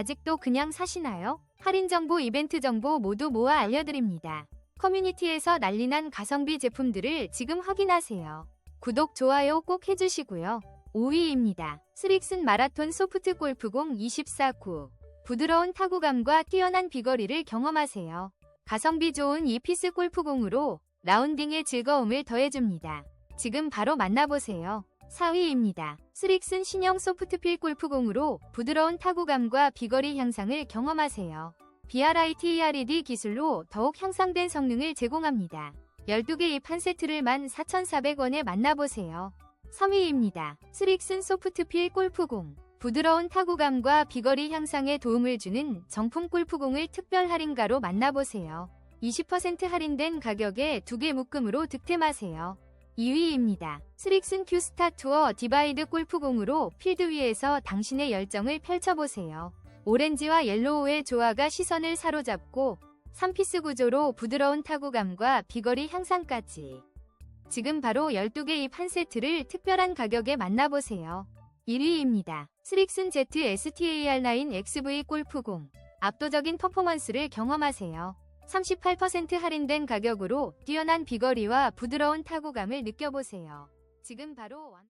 아직도 그냥 사시나요? 할인 정보, 이벤트 정보 모두 모아 알려드립니다. 커뮤니티에서 난리난 가성비 제품들을 지금 확인하세요. 구독, 좋아요 꼭 해주시고요. 5위입니다. 스릭슨 마라톤 소프트 골프공 24구. 부드러운 타구감과 뛰어난 비거리를 경험하세요. 가성비 좋은 이 피스 골프공으로 라운딩의 즐거움을 더해줍니다. 지금 바로 만나보세요. 4위입니다. 스릭슨 신형 소프트필 골프공으로 부드러운 타구감과 비거리 향상을 경험하세요. BRITERED 기술로 더욱 향상된 성능을 제공합니다. 12개 잎한 세트를 14,400원에 만나보세요. 3위입니다. 스릭슨 소프트필 골프공. 부드러운 타구감과 비거리 향상에 도움을 주는 정품 골프공을 특별 할인가로 만나보세요. 20% 할인된 가격에 두개 묶음으로 득템하세요. 2위입니다. 스릭슨 큐스타 투어 디바이드 골프공으로 필드 위에서 당신의 열정을 펼쳐보세요. 오렌지와 옐로우의 조화가 시선을 사로잡고 3피스 구조로 부드러운 타구감과 비거리 향상까지. 지금 바로 12개 잎 한 세트를 특별한 가격에 만나보세요. 1위입니다. 스릭슨 Z STAR9 XV 골프공. 압도적인 퍼포먼스를 경험하세요. 38% 할인된 가격으로 뛰어난 비거리와 부드러운 타구감을 느껴보세요. 지금 바로 원...